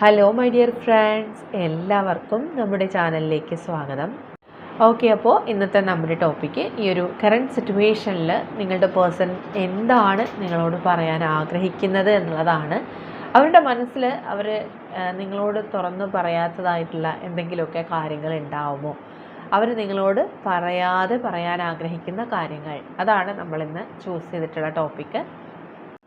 Hello my dear friends എല്ലാവർക്കും നമ്മുടെ ചാനലിലേക്ക് സ്വാഗതം. ഓക്കെ അപ്പോൾ ഇന്നത്തെ നമ്മുടെ ടോപ്പിക്ക് ഈ ഒരു കറണ്ട് സിറ്റുവേഷനിൽ നിങ്ങളുടെ പേഴ്സൺ എന്താണ് നിങ്ങളോട് പറയാൻ ആഗ്രഹിക്കുന്നത് എന്നുള്ളതാണ്. അവരുടെ മനസ്സിൽ അവർ നിങ്ങളോട് തുറന്നു പറയാത്തതായിട്ടുള്ള എന്തെങ്കിലുമൊക്കെ കാര്യങ്ങൾ ഉണ്ടാവുമോ? അവർ നിങ്ങളോട് പറയാതെ പറയാൻ ആഗ്രഹിക്കുന്ന കാര്യങ്ങൾ. അതാണ് നമ്മളിന്ന് ചൂസ് ചെയ്തിട്ടുള്ള ടോപ്പിക്ക്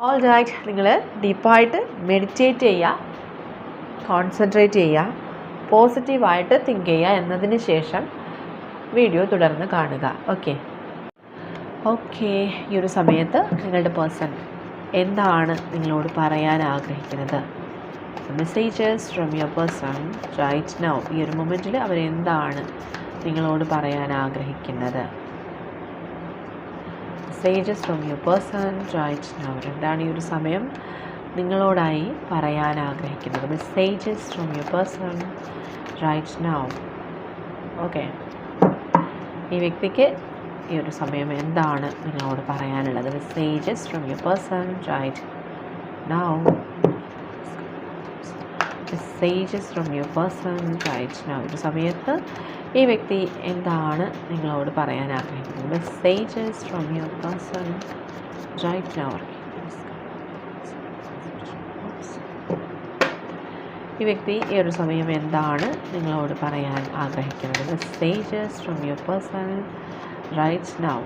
ഓൾ റൈറ്റ് നിങ്ങൾ ഡീപ്പായിട്ട് മെഡിറ്റേറ്റ് ചെയ്യുക കോൺസെൻട്രേറ്റ് ചെയ്യുക പോസിറ്റീവായിട്ട് തിങ്ക് ചെയ്യുക എന്നതിന് ശേഷം വീഡിയോ തുടർന്ന് കാണുക. ഓക്കെ ഓക്കെ ഈ ഒരു സമയത്ത് നിങ്ങളുടെ പേഴ്സൺ എന്താണ് നിങ്ങളോട് പറയാൻ ആഗ്രഹിക്കുന്നത്? Messages from your person right now ഈ ഒരു മൊമെന്റിൽ അവരെന്താണ് നിങ്ങളോട് പറയാൻ ആഗ്രഹിക്കുന്നത്? Messages from your person right now എന്താണ് ഈ ഒരു സമയം? നിങ്ങളോടായി പറയാൻ ആഗ്രഹിക്കുന്നത്. Messages from your person right now okay ഈ വ്യക്തിക്ക് ഈ ഒരു സമയം എന്താണ് നിങ്ങളോട് പറയാനുള്ളത്? Messages from your person right now messages from your person right now ഒരു സമയത്ത് ഈ വ്യക്തി എന്താണ് നിങ്ങളോട് പറയാൻ ആഗ്രഹിക്കുന്നത് messages from your person right now ഈ വ്യക്തി ഈ ഒരു സമയം എന്താണ് നിങ്ങളോട് പറയാൻ ആഗ്രഹിക്കുന്നത്? Messages from your person right now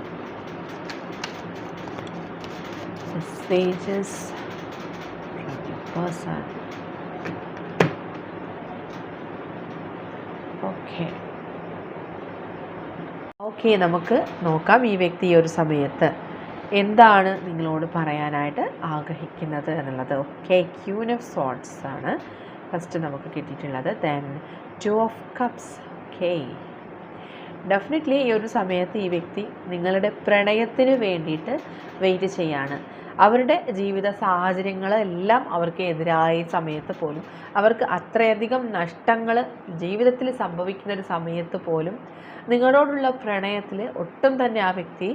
messages from your person okay okay നമുക്ക് നോക്കാം ഈ വ്യക്തി ഈ ഒരു സമയത്ത്. എന്താണ് നിങ്ങളോട് പറയാനായിട്ട് ആഗ്രഹിക്കുന്നത് എന്നുള്ളത്? ഓക്കെ ക്യൂൻ ഓഫ് സോട്ട്സ് ആണ് ഫസ്റ്റ് നമുക്ക് കിട്ടിയിട്ടുള്ളത്. Then two of cups okay definitely ഈ ഒരു സമയത്ത് ഈ വ്യക്തി നിങ്ങളുടെ പ്രണയത്തിന് വേണ്ടിയിട്ട് വെയിറ്റ് ചെയ്യാണ്. അവരുടെ ജീവിത സാഹചര്യങ്ങളെല്ലാം അവർക്ക് എതിരായ സമയത്ത് പോലും അവർക്ക് അത്രയധികം നഷ്ടങ്ങൾ ജീവിതത്തിൽ സംഭവിക്കുന്ന ഒരു സമയത്ത് പോലും നിങ്ങളോടുള്ള പ്രണയത്തിൽ ഒട്ടും തന്നെ ആ വ്യക്തി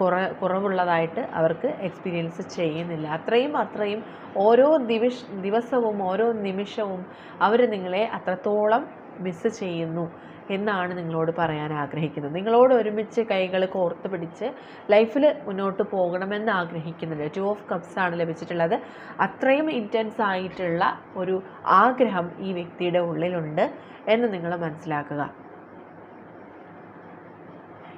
കുറ കുറവുള്ളതായിട്ട് അവർക്ക് എക്സ്പീരിയൻസ് ചെയ്യുന്നില്ല. അത്രയും അത്രയും ഓരോ ദിവിഷ് ദിവസവും ഓരോ നിമിഷവും അവർ നിങ്ങളെ അത്രത്തോളം മിസ് ചെയ്യുന്നു. എന്നാണ് നിങ്ങളോട് പറയാൻ ആഗ്രഹിക്കുന്നത്. നിങ്ങളോട് ഒരുമിച്ച് കൈകൾ കോർത്ത് പിടിച്ച് ലൈഫിൽ മുന്നോട്ട് പോകണമെന്ന് ആഗ്രഹിക്കുന്നുണ്ട് ടു ഓഫ് കപ്സ് ആണ് ലഭിച്ചിട്ടുള്ളത്. അത്രയും ഇന്റൻസ് ആയിട്ടുള്ള ഒരു ആഗ്രഹം ഈ വ്യക്തിയുടെ ഉള്ളിലുണ്ട് എന്ന് നിങ്ങൾ മനസ്സിലാക്കുക.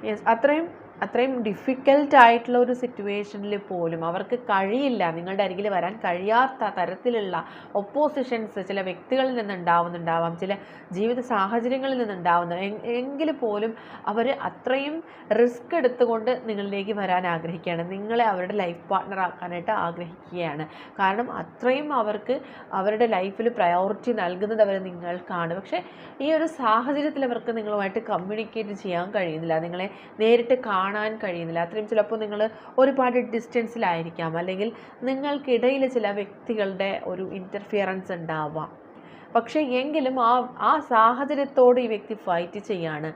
യെസ് അത്രയും അത്രയും ഡിഫിക്കൽട്ട് ആയിട്ടുള്ള ഒരു സിറ്റുവേഷനിൽ പോലും അവർക്ക് കഴിയില്ല. നിങ്ങളുടെ അരികിൽ വരാൻ കഴിയാത്ത തരത്തിലുള്ള ഒപ്പോസിഷൻസ് ചില വ്യക്തികളിൽ നിന്നുണ്ടാവുന്നുണ്ടാവാം. ചില ജീവിത സാഹചര്യങ്ങളിൽ നിന്നുണ്ടാവുന്ന എങ്കിൽ പോലും അവർ അത്രയും റിസ്ക് എടുത്തുകൊണ്ട് നിങ്ങളിലേക്ക് വരാൻ ആഗ്രഹിക്കുകയാണ്. നിങ്ങളെ അവരുടെ ലൈഫ് പാർട്ട്ണർ ആക്കാനായിട്ട് ആഗ്രഹിക്കുകയാണ്. കാരണം അത്രയും അവർക്ക് അവരുടെ ലൈഫിൽ പ്രയോറിറ്റി നൽകുന്നത് അവർ നിങ്ങൾക്കാണ്. പക്ഷേ ഈ ഒരു സാഹചര്യത്തിൽ അവർക്ക് നിങ്ങളുമായിട്ട് കമ്മ്യൂണിക്കേറ്റ് ചെയ്യാൻ കഴിയുന്നില്ല. നിങ്ങളെ നേരിട്ട് കാണാൻ കാണാൻ കഴിയുന്നില്ല. അത്രയും ചിലപ്പോൾ നിങ്ങൾ ഒരുപാട് ഡിസ്റ്റൻസിലായിരിക്കാം അല്ലെങ്കിൽ നിങ്ങൾക്കിടയിൽ ചില വ്യക്തികളുടെ ഒരു ഇന്റർഫിയറൻസ് ഉണ്ടാവാം. പക്ഷേ എങ്കിലും ആ ആ സാഹചര്യത്തോട് ഈ വ്യക്തി ഫൈറ്റ് ചെയ്യാണ്.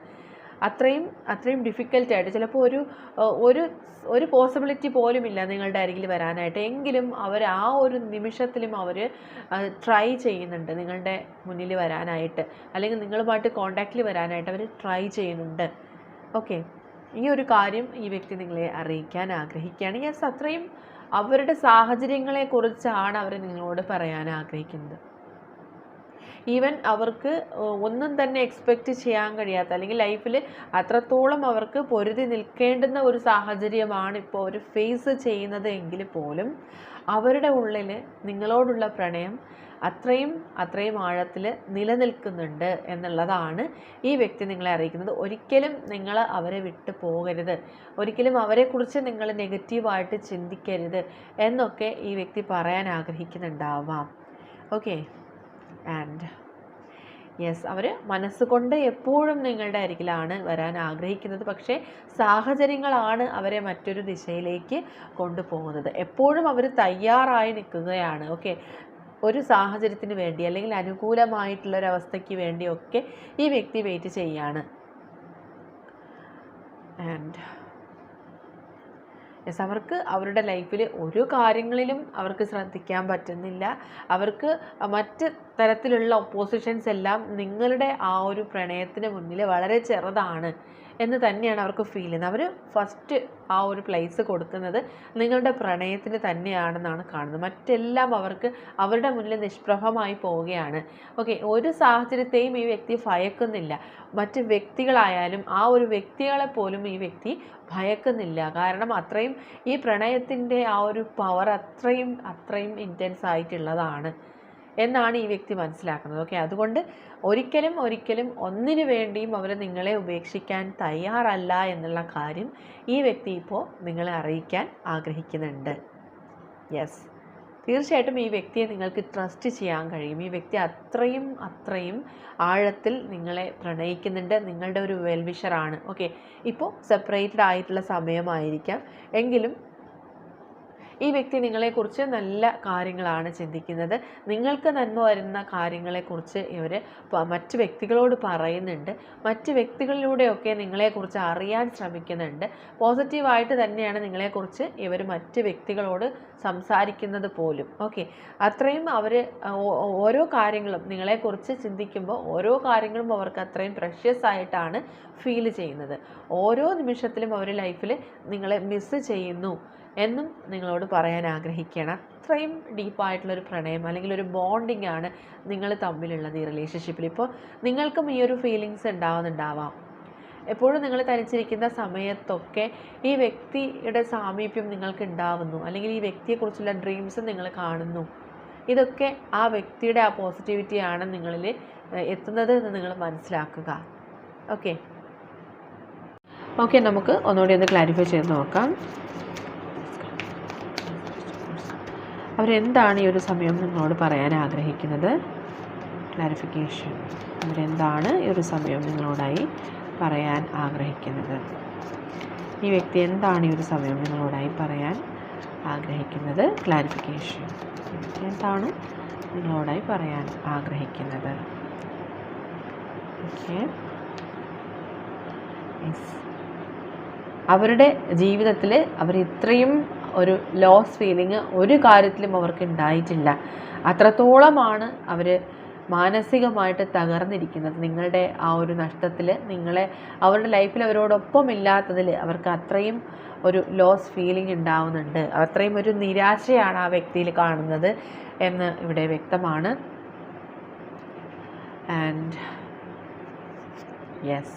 അത്രയും അത്രയും ഡിഫിക്കൽട്ടായിട്ട് ചിലപ്പോൾ ഒരു ഒരു ഒരു പോസിബിലിറ്റി പോലുമില്ല നിങ്ങളുടെ അരികിൽ വരാനായിട്ട്. എങ്കിലും അവർ ആ ഒരു നിമിഷത്തിലും അവർ ട്രൈ ചെയ്യുന്നുണ്ട് നിങ്ങളുടെ മുന്നിൽ വരാനായിട്ട്. അല്ലെങ്കിൽ നിങ്ങളുമായിട്ട് കോണ്ടാക്റ്റിൽ വരാനായിട്ട് അവർ ട്രൈ ചെയ്യുന്നുണ്ട്. ഓക്കെ ഈ ഒരു കാര്യം ഈ വ്യക്തി നിങ്ങളെ അറിയിക്കാൻ ആഗ്രഹിക്കുകയാണ്. യെസ് അത്രയും അവരുടെ സാഹചര്യങ്ങളെക്കുറിച്ചാണ് അവർ നിങ്ങളോട് പറയാൻ ആഗ്രഹിക്കുന്നത്. ഈവൻ അവർക്ക് ഒന്നും തന്നെ എക്സ്പെക്റ്റ് ചെയ്യാൻ കഴിയാത്ത അല്ലെങ്കിൽ ലൈഫിൽ അത്രത്തോളം അവർക്ക് പൊരുതി നിൽക്കേണ്ടുന്ന ഒരു സാഹചര്യമാണ് ഇപ്പോൾ അവർ ഫേസ് ചെയ്യുന്നത് എങ്കിൽ പോലും അവരുടെ ഉള്ളിൽ നിങ്ങളോടുള്ള പ്രണയം അത്രയും അത്രയും ആഴത്തിൽ നിലനിൽക്കുന്നുണ്ട് എന്നുള്ളതാണ് ഈ വ്യക്തി നിങ്ങളെ അറിയിക്കുന്നത്. ഒരിക്കലും നിങ്ങൾ അവരെ വിട്ടു പോകരുത്. ഒരിക്കലും അവരെക്കുറിച്ച് നിങ്ങൾ നെഗറ്റീവായിട്ട് ചിന്തിക്കരുത് എന്നൊക്കെ ഈ വ്യക്തി പറയാൻ ആഗ്രഹിക്കുന്നുണ്ടാവാം. ഓക്കെ? ആൻഡ് യെസ് അവർ മനസ്സുകൊണ്ട് എപ്പോഴും നിങ്ങളുടെ അരികിലാണ് വരാൻ ആഗ്രഹിക്കുന്നത്. പക്ഷേ സാഹചര്യങ്ങളാണ് അവരെ മറ്റൊരു ദിശയിലേക്ക് കൊണ്ടുപോകുന്നത്. എപ്പോഴും അവർ തയ്യാറായി നിൽക്കുകയാണ്. ഓക്കെ? ഒരു സാഹചര്യത്തിന് വേണ്ടി അല്ലെങ്കിൽ അനുകൂലമായിട്ടുള്ള ഒരു അവസ്ഥയ്ക്ക് വേണ്ടിയൊക്കെ ഈ വ്യക്തി വെയിറ്റ് ചെയ്യാണ്. ആൻഡ് യെസ് അവർക്ക് അവരുടെ ലൈഫിൽ ഒരു കാര്യങ്ങളിലും അവർക്ക് ശ്രദ്ധിക്കാൻ പറ്റുന്നില്ല. അവർക്ക് മറ്റ് തരത്തിലുള്ള ഒപ്പോസിഷൻസ് എല്ലാം നിങ്ങളുടെ ആ ഒരു പ്രണയത്തിന് മുന്നിൽ വളരെ ചെറുതാണ്. എന്ന് തന്നെയാണ് അവർക്ക് ഫീൽ ചെയ്യുന്നത്. അവർ ഫസ്റ്റ് ആ ഒരു പ്ലേസ് കൊടുക്കുന്നത് നിങ്ങളുടെ പ്രണയത്തിന് തന്നെയാണെന്നാണ് കാണുന്നത്. മറ്റെല്ലാം അവർക്ക് അവരുടെ മുന്നിൽ നിഷ്പ്രഭമായി പോവുകയാണ്. ഓക്കെ ഒരു സാഹചര്യത്തെയും ഈ വ്യക്തി ഭയക്കുന്നില്ല. മറ്റ് വ്യക്തികളായാലും ആ ഒരു വ്യക്തികളെ പോലും ഈ വ്യക്തി ഭയക്കുന്നില്ല. കാരണം അത്രയും ഈ പ്രണയത്തിന്റെ ആ ഒരു പവർ അത്രയും അത്രയും ഇന്റൻസ് ആയിട്ടുള്ളതാണ്. എന്നാണ് ഈ വ്യക്തി മനസ്സിലാക്കുന്നത്. ഓക്കെ അതുകൊണ്ട് ഒരിക്കലും ഒരിക്കലും ഒന്നിനു വേണ്ടിയും അവർ നിങ്ങളെ ഉപേക്ഷിക്കാൻ തയ്യാറല്ല എന്നുള്ള കാര്യം ഈ വ്യക്തി ഇപ്പോൾ നിങ്ങളെ അറിയിക്കാൻ ആഗ്രഹിക്കുന്നുണ്ട്. യെസ് തീർച്ചയായിട്ടും ഈ വ്യക്തിയെ നിങ്ങൾക്ക് ട്രസ്റ്റ് ചെയ്യാൻ കഴിയും. ഈ വ്യക്തി അത്രയും അത്രയും ആഴത്തിൽ നിങ്ങളെ പ്രണയിക്കുന്നുണ്ട്. നിങ്ങളുടെ ഒരു വെൽവിഷറാണ് ഓക്കെ ഇപ്പോൾ സെപ്പറേറ്റഡ് ആയിട്ടുള്ള സമയമായിരിക്കാം. എങ്കിലും ഈ വ്യക്തി നിങ്ങളെക്കുറിച്ച് നല്ല കാര്യങ്ങളാണ് ചിന്തിക്കുന്നത്. നിങ്ങൾക്ക് നന്മ വരുന്ന കാര്യങ്ങളെക്കുറിച്ച് ഇവർ മറ്റ് വ്യക്തികളോട് പറയുന്നുണ്ട്. മറ്റ് വ്യക്തികളിലൂടെയൊക്കെ നിങ്ങളെക്കുറിച്ച് അറിയാൻ ശ്രമിക്കുന്നുണ്ട്. പോസിറ്റീവായിട്ട് തന്നെയാണ് നിങ്ങളെക്കുറിച്ച് ഇവർ മറ്റ് വ്യക്തികളോട് സംസാരിക്കുന്നത് പോലും. ഓക്കെ. അത്രയും അവർ ഓരോ കാര്യങ്ങളും നിങ്ങളെക്കുറിച്ച് ചിന്തിക്കുമ്പോൾ ഓരോ കാര്യങ്ങളും അവർക്ക് അത്രയും പ്രഷ്യസ് ആയിട്ടാണ് ഫീൽ ചെയ്യുന്നത്. ഓരോ നിമിഷത്തിലും അവർ ലൈഫിൽ നിങ്ങളെ മിസ് ചെയ്യുന്നു. എന്നും നിങ്ങളോട് പറയാൻ ആഗ്രഹിക്കുകയാണ് അത്രയും ഡീപ്പായിട്ടുള്ളൊരു പ്രണയം അല്ലെങ്കിൽ ഒരു ബോണ്ടിങ് ആണ് നിങ്ങൾ തമ്മിലുള്ളത് ഈ റിലേഷൻഷിപ്പിൽ ഇപ്പോൾ നിങ്ങൾക്കും ഈ ഒരു ഫീലിങ്സ് ഉണ്ടാവുന്നുണ്ടാവാം. എപ്പോഴും നിങ്ങൾ തനിച്ചിരിക്കുന്ന സമയത്തൊക്കെ ഈ വ്യക്തിയുടെ സാമീപ്യം നിങ്ങൾക്ക് ഉണ്ടാവുന്നു. അല്ലെങ്കിൽ ഈ വ്യക്തിയെക്കുറിച്ചുള്ള ഡ്രീംസ് നിങ്ങൾ കാണുന്നു. ഇതൊക്കെ ആ വ്യക്തിയുടെ ആ പോസിറ്റിവിറ്റിയാണ് നിങ്ങളിൽ എത്തുന്നത് എന്ന് നിങ്ങൾ മനസ്സിലാക്കുക. ഓക്കെ ഓക്കെ നമുക്ക് ഒന്നുകൂടി ഒന്ന് ക്ലാരിഫൈ ചെയ്ത് നോക്കാം. അവരെന്താണ് ഈ ഒരു സമയം നിങ്ങളോട് പറയാൻ ആഗ്രഹിക്കുന്നത്? ക്ലാരിഫിക്കേഷൻ അവരെന്താണ് ഈ ഒരു സമയം നിങ്ങളോടായി പറയാൻ ആഗ്രഹിക്കുന്നത്? ഈ വ്യക്തി എന്താണ് ഈ ഒരു സമയം നിങ്ങളോടായി പറയാൻ ആഗ്രഹിക്കുന്നത്? ക്ലാരിഫിക്കേഷൻ എന്താണ് നിങ്ങളോടായി പറയാൻ ആഗ്രഹിക്കുന്നത്? ഓക്കെ അവരുടെ ജീവിതത്തിൽ അവർ ഇത്രയും ഒരു ലോസ് ഫീലിംഗ് ഒരു കാര്യത്തിലും അവർക്ക് ഉണ്ടായിട്ടില്ല. അത്രത്തോളമാണ് അവർ മാനസികമായിട്ട് തകർന്നിരിക്കുന്നത്. നിങ്ങളുടെ ആ ഒരു നഷ്ടത്തിൽ നിങ്ങളെ അവരുടെ ലൈഫിൽ അവരോടൊപ്പം ഇല്ലാത്തതിൽ അവർക്ക് അത്രയും ഒരു ലോസ് ഫീലിംഗ് ഉണ്ടാവുന്നുണ്ട്. അത്രയും ഒരു നിരാശയാണ് ആ വ്യക്തിയിൽ കാണുന്നത് എന്ന് ഇവിടെ വ്യക്തമാണ്. ആൻഡ് യെസ്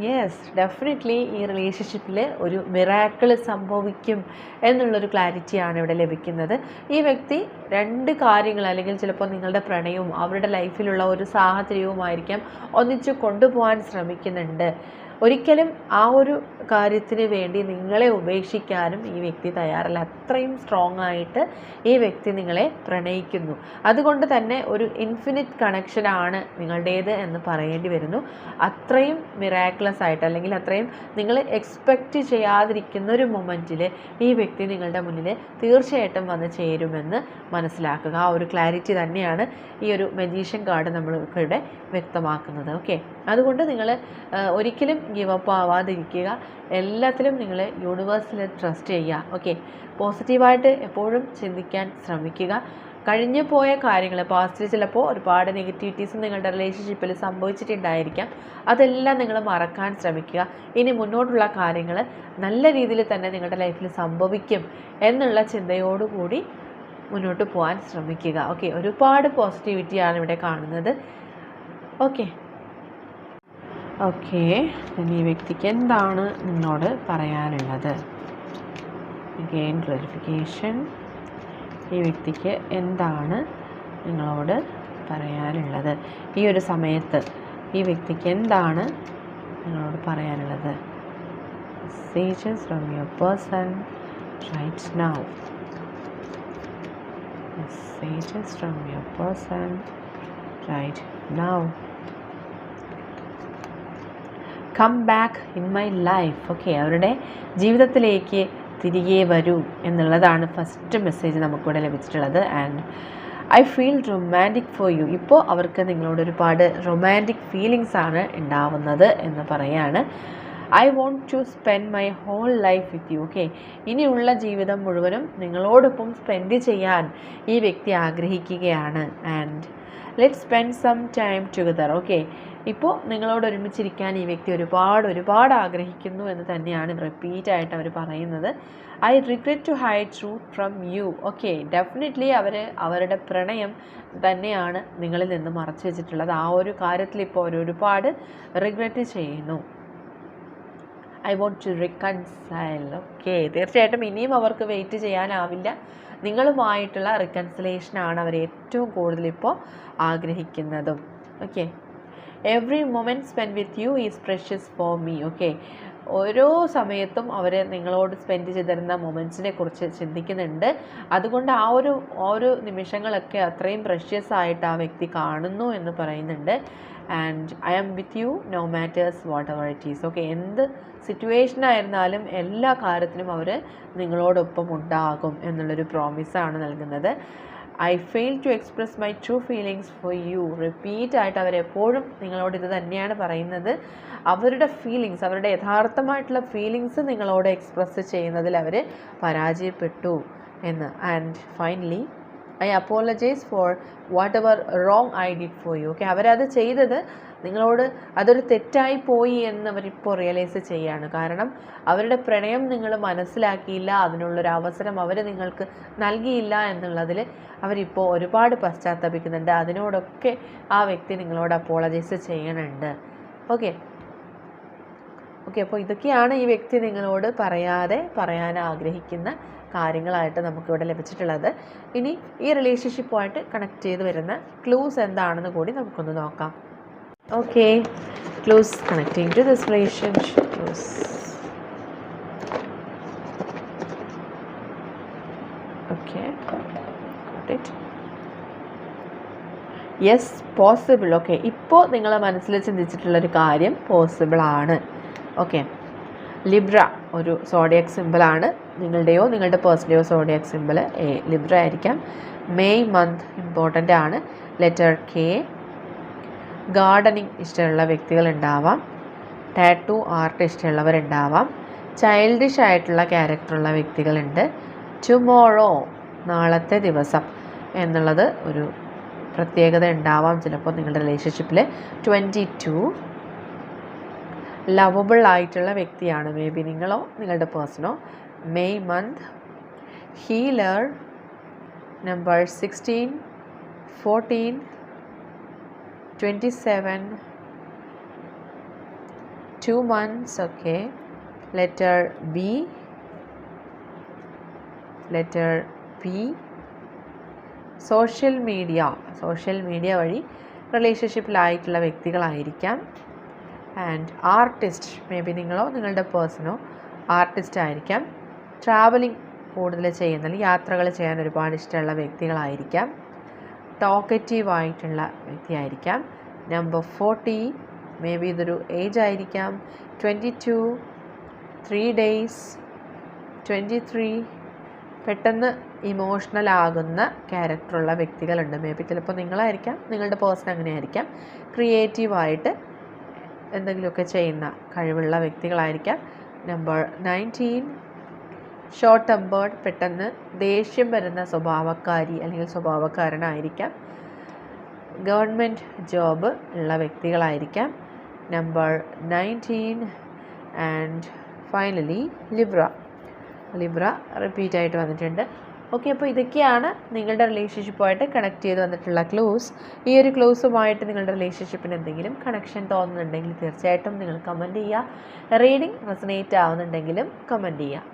യെസ് ഡെഫിനറ്റ്ലി ഈ റിലേഷൻഷിപ്പിൽ ഒരു മിറാക്കിൾ സംഭവിക്കും എന്നുള്ളൊരു ക്ലാരിറ്റിയാണ് ഇവിടെ ലഭിക്കുന്നത്. ഈ വ്യക്തി രണ്ട് കാര്യങ്ങൾ അല്ലെങ്കിൽ ചിലപ്പോൾ നിങ്ങളുടെ പ്രണയവും അവരുടെ ലൈഫിലുള്ള ഒരു സാഹചര്യവുമായിരിക്കാം ഒന്നിച്ച് കൊണ്ടുപോകാൻ ശ്രമിക്കുന്നുണ്ട്. ഒരിക്കലും ആ ഒരു കാര്യത്തിന് വേണ്ടി നിങ്ങളെ ഉപേക്ഷിക്കാനും ഈ വ്യക്തി തയ്യാറല്ല. അത്രയും സ്ട്രോങ് ആയിട്ട് ഈ വ്യക്തി നിങ്ങളെ പ്രണയിക്കുന്നു. അതുകൊണ്ട് തന്നെ ഒരു ഇൻഫിനിറ്റ് കണക്ഷനാണ് നിങ്ങളുടേത് എന്ന് പറയേണ്ടി വരുന്നു. അത്രയും മിറാക്കുലസ് ആയിട്ട് അല്ലെങ്കിൽ അത്രയും നിങ്ങൾ എക്സ്പെക്റ്റ് ചെയ്യാതിരിക്കുന്ന ഒരു മൊമെന്റിൽ ഈ വ്യക്തി നിങ്ങളുടെ മുന്നിൽ തീർച്ചയായിട്ടും വന്ന് ചേരുമെന്ന് മനസ്സിലാക്കുക. ആ ഒരു ക്ലാരിറ്റി തന്നെയാണ് ഈ ഒരു മെജീഷ്യൻ കാർഡ് നമ്മൾ ഇവിടെ വ്യക്തമാക്കുന്നത്. ഓക്കെ അതുകൊണ്ട് നിങ്ങൾ ഒരിക്കലും ഗിവ് അപ്പ് ആവാതിരിക്കുക. എല്ലാത്തിലും നിങ്ങൾ യൂണിവേഴ്സിൽ ട്രസ്റ്റ് ചെയ്യുക. ഓക്കെ പോസിറ്റീവായിട്ട് എപ്പോഴും ചിന്തിക്കാൻ ശ്രമിക്കുക. കഴിഞ്ഞു പോയ കാര്യങ്ങൾ പാസ്റ്റിൽ ചിലപ്പോൾ ഒരുപാട് നെഗറ്റിവിറ്റീസ് നിങ്ങളുടെ റിലേഷൻഷിപ്പിൽ സംഭവിച്ചിട്ടുണ്ടായിരിക്കാം. അതെല്ലാം നിങ്ങൾ മറക്കാൻ ശ്രമിക്കുക. ഇനി മുന്നോട്ടുള്ള കാര്യങ്ങൾ നല്ല രീതിയിൽ തന്നെ നിങ്ങളുടെ ലൈഫിൽ സംഭവിക്കും എന്നുള്ള ചിന്തയോടുകൂടി മുന്നോട്ട് പോകാൻ ശ്രമിക്കുക. ഓക്കെ ഒരുപാട് പോസിറ്റിവിറ്റിയാണ് ഇവിടെ കാണുന്നത്. Okay okay. ഈ വ്യക്തിക്ക് എന്താണ് നിങ്ങളോട് പറയാനുള്ളത്? ഗെയിൻ ക്ലാരിഫിക്കേഷൻ ഈ വ്യക്തിക്ക് എന്താണ് നിങ്ങളോട് പറയാനുള്ളത്? ഈ ഒരു സമയത്ത് ഈ വ്യക്തിക്ക് എന്താണ് നിങ്ങളോട് പറയാനുള്ളത്? Messages from your person right now messages from your person right now come back in my life okay അവരുടെ ജീവിതത്തിലേക്ക് തിരികെ വരൂ എന്നുള്ളതാണ് ഫസ്റ്റ് മെസ്സേജ് നമുക്കിവിടെ ലഭിച്ചിട്ടുള്ളത്. And I feel romantic for you ഇപ്പോൾ അവർക്ക് നിങ്ങളോട് ഒരുപാട് റൊമാന്റിക് ഫീലിങ്സ് ആണ് ഉണ്ടാവുന്നത് എന്ന് പറയാണ്. I want to spend my whole life with you okay ഇനിയുള്ള ജീവിതം മുഴുവനും നിങ്ങളോടൊപ്പം സ്പെൻഡ് ചെയ്യാൻ ഈ വ്യക്തി ആഗ്രഹിക്കുകയാണ്. And let spend some time together okay ഇപ്പോൾ നിങ്ങളോട് ഒരുമിച്ചിരിക്കാൻ ഈ വ്യക്തി ഒരുപാട് ഒരുപാട് ആഗ്രഹിക്കുന്നു എന്ന് തന്നെയാണ് റിപ്പീറ്റ് ആയിട്ട് അവർ പറയുന്നത്. I regret to hide truth from you okay definitely അവർ അവരുടെ പ്രണയം തന്നെയാണ് നിങ്ങളിൽ നിന്ന് മറച്ചു വെച്ചിട്ടുള്ളത്. ആ ഒരു കാര്യത്തിൽ ഇപ്പോൾ അവർ ഒരുപാട് റിഗ്രറ്റ് ചെയ്യുന്നു. I want to reconcile okay തീർച്ചയായിട്ടും ഇനിയും അവർക്ക് വെയിറ്റ് ചെയ്യാനാവില്ല. നിങ്ങളുമായിട്ടുള്ള റിക്കൺസിലേഷനാണ് അവർ ഏറ്റവും കൂടുതൽ ഇപ്പോൾ ആഗ്രഹിക്കുന്നതും. Okay every moment spend with you is precious for me okay ഓരോ സമയത്തും അവർ നിങ്ങളോട് സ്പെൻഡ് ചെയ്തിരുന്ന മൊമെന്റ്സിനെ കുറിച്ച് ചിന്തിക്കുന്നുണ്ട്. അതുകൊണ്ട് ആ ഒരു ഓരോ നിമിഷങ്ങളൊക്കെ അത്രയും പ്രഷ്യസ് ആയിട്ട് ആ വ്യക്തി കാണുന്നു എന്ന് പറയുന്നുണ്ട്. And I am with you no matters whatever it is okay എന്ത് സിറ്റുവേഷൻ ആയിരുന്നാലും എല്ലാ കാര്യത്തിനും അവർ നിങ്ങളോടൊപ്പം ഉണ്ടാകും എന്നുള്ളൊരു പ്രോമിസാണ് നൽകുന്നത്. I fail to express my true feelings for you repeat ആയിട്ട് അവരെപ്പോഴും നിങ്ങളോട് ഇത് തന്നെയാണ് പറയുന്നത്. അവരുടെ ഫീലിങ്സ് അവരുടെ യഥാർത്ഥമായിട്ടുള്ള ഫീലിങ്സ് നിങ്ങളോട് എക്സ്പ്രസ് ചെയ്യുന്നതിൽ അവർ പരാജയപ്പെട്ടു എന്ന്. And finally I apologise for whatever wrong I did for you okay അവരത് ചെയ്തത് നിങ്ങളോട് അതൊരു തെറ്റായി പോയി എന്ന് അവരിപ്പോൾ റിയലൈസ് ചെയ്യാണ്. കാരണം അവരുടെ പ്രണയം നിങ്ങൾ മനസ്സിലാക്കിയില്ല അതിനുള്ളൊരു അവസരം അവർ നിങ്ങൾക്ക് നൽകിയില്ല എന്നുള്ളതിൽ അവരിപ്പോൾ ഒരുപാട് പശ്ചാത്തപിക്കുന്നുണ്ട്. അതിനോടൊക്കെ ആ വ്യക്തി നിങ്ങളോട് അപ്പോളജൈസ് ചെയ്യണുണ്ട്. ഓക്കെ ഓക്കെ അപ്പോൾ ഇതൊക്കെയാണ് ഈ വ്യക്തി നിങ്ങളോട് പറയാതെ പറയാൻ ആഗ്രഹിക്കുന്ന കാര്യങ്ങളായിട്ട് നമുക്കിവിടെ ലഭിച്ചിട്ടുള്ളത്. ഇനി ഈ റിലേഷൻഷിപ്പുമായിട്ട് കണക്ട് ചെയ്ത് വരുന്ന ക്ലൂസ് എന്താണെന്ന് കൂടി നമുക്കൊന്ന് നോക്കാം. Okay clues connecting to this relationship clues okay yes possible okay ഇപ്പോൾ നിങ്ങൾ മനസ്സിൽ ചിന്തിച്ചിട്ടുള്ളൊരു കാര്യം പോസിബിളാണ് ഓക്കെ ലിബ്ര ഒരു സോഡിയക് സിമ്പിളാണ് നിങ്ങളുടെയോ നിങ്ങളുടെ പേഴ്സന്റെയോ സോഡിയക് സിമ്പിൾ ലിബ്ര ആയിരിക്കാം. മെയ് മന്ത് ഇമ്പോർട്ടന്റ് ആണ്. ലെറ്റർ കെ ഗാർഡനിങ് ഇഷ്ടമുള്ള വ്യക്തികൾ ഉണ്ടാവാം ടാറ്റു ആർട്ട് ഇഷ്ടമുള്ളവരുണ്ടാവാം. ചൈൽഡിഷ് ആയിട്ടുള്ള ക്യാരക്ടറുള്ള വ്യക്തികളുണ്ട്. ടുമോറോ നാളത്തെ ദിവസം എന്നുള്ളത് ഒരു പ്രത്യേകത ഉണ്ടാവാം ചിലപ്പോൾ നിങ്ങളുടെ റിലേഷൻഷിപ്പിൽ ട്വന്റി ടു. ലവബിൾ ആയിട്ടുള്ള വ്യക്തിയാണ് മേ ബി നിങ്ങളോ നിങ്ങളുടെ പേഴ്സണോ. May month. Healer number sixteen fourteen. Twenty seven two months ഒക്കെ letter B letter P social media social media വഴി റിലേഷൻഷിപ്പിലായിട്ടുള്ള വ്യക്തികളായിരിക്കാം. ആൻഡ് ആർട്ടിസ്റ്റ് മേ ബി നിങ്ങളോ നിങ്ങളുടെ പേഴ്സണോ ആർട്ടിസ്റ്റ് ആയിരിക്കാം. ട്രാവലിംഗ് കൂടുതൽ ചെയ്യുന്ന യാത്രകൾ ചെയ്യാൻ ഒരുപാട് ഇഷ്ടമുള്ള വ്യക്തികളായിരിക്കാം. ടോക്കറ്റീവ് ആയിട്ടുള്ള വ്യക്തിയായിരിക്കാം. നമ്പർ ഫോർട്ടി മേ ബി ഇതൊരു ഏജ് ആയിരിക്കാം. Twenty two three days twenty three പെട്ടെന്ന് ഇമോഷണൽ ആകുന്ന ക്യാരക്ടറുള്ള വ്യക്തികളുണ്ട്. മേ ബി ചിലപ്പോൾ നിങ്ങളായിരിക്കാം നിങ്ങളുടെ പേഴ്സൺ അങ്ങനെ ആയിരിക്കാം ക്രിയേറ്റീവായിട്ട് എന്തെങ്കിലുമൊക്കെ ചെയ്യുന്ന കഴിവുള്ള വ്യക്തികളായിരിക്കാം. നമ്പർ നയന്റീൻ ഷോർട്ട് ടെമ്പേർഡ് പെട്ടെന്ന് ദേഷ്യം വരുന്ന സ്വഭാവക്കാരി അല്ലെങ്കിൽ സ്വഭാവക്കാരനായിരിക്കാം. ഗവൺമെന്റ് ജോബ് ഉള്ള വ്യക്തികളായിരിക്കാം. Number nineteen and finally Libra. Libra repeat ആയിട്ട് വന്നിട്ടുണ്ട്. ഓക്കെ അപ്പോൾ ഇതൊക്കെയാണ് നിങ്ങളുടെ റിലേഷൻഷിപ്പുമായിട്ട് കണക്ട് ചെയ്ത് വന്നിട്ടുള്ള ക്ലോസ്. ഈ ഒരു ക്ലൂസുമായിട്ട് നിങ്ങളുടെ റിലേഷൻഷിപ്പിന് എന്തെങ്കിലും കണക്ഷൻ തോന്നുന്നുണ്ടെങ്കിൽ തീർച്ചയായിട്ടും നിങ്ങൾ കമന്റ് ചെയ്യുക. റീഡിംഗ് റെസനേറ്റ് ആവുന്നുണ്ടെങ്കിലും കമന്റ് ചെയ്യുക.